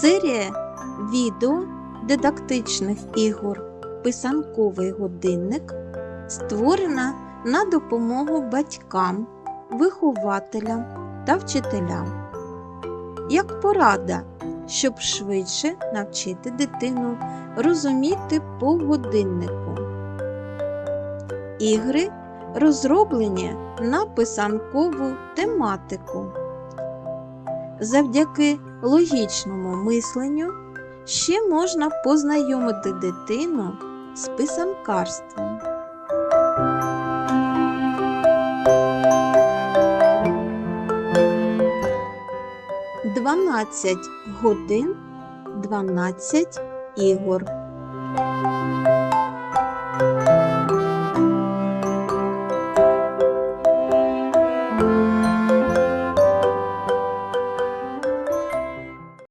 Серія відео дидактичних ігор Писанковий годинник створена на допомогу батькам, вихователям та вчителям. Як порада, щоб швидше навчити дитину розуміти по годиннику. Ігри розроблені на писанкову тематику. Завдяки логічному мисленню ще можна познайомити дитину з писанкарством. Дванадцять годин, дванадцять ігор.